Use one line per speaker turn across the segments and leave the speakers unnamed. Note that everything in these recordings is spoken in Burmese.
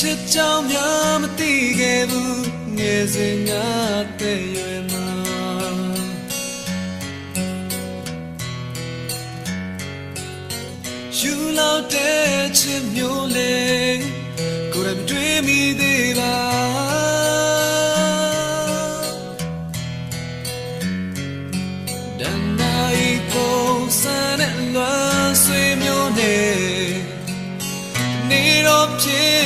ချစ်ကြောင်များမသိခဲ့ဘူးငယ်စဉ်ကတည်းရွယ်မှာယူလောက်တဲ့ချစ်မျိုးလေးကိုယ်တိုင်တွေ့မိသေးပါဒန်နိုင်ပုံစံနဲ့လွမ်းဆွေမျိုးနဲ့နေတော့ဖြစ်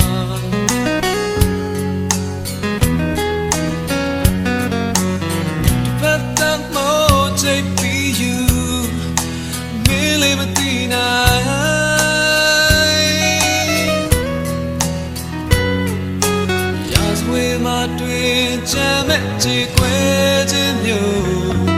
တွေ့ချမ်းမဲ့ချေကွဲခြင်းမျိုး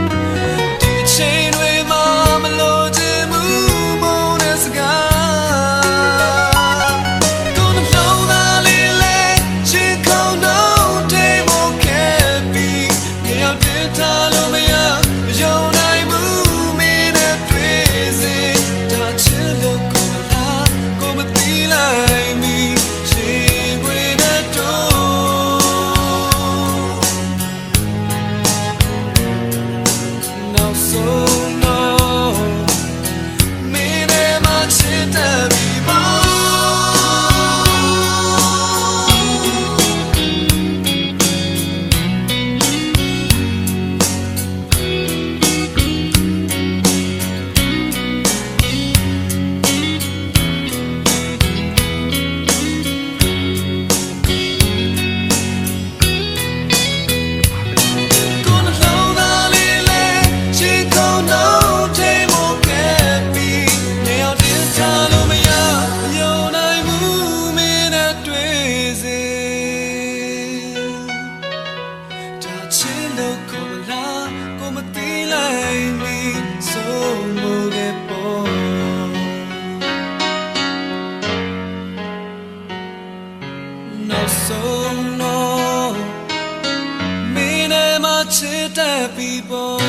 people.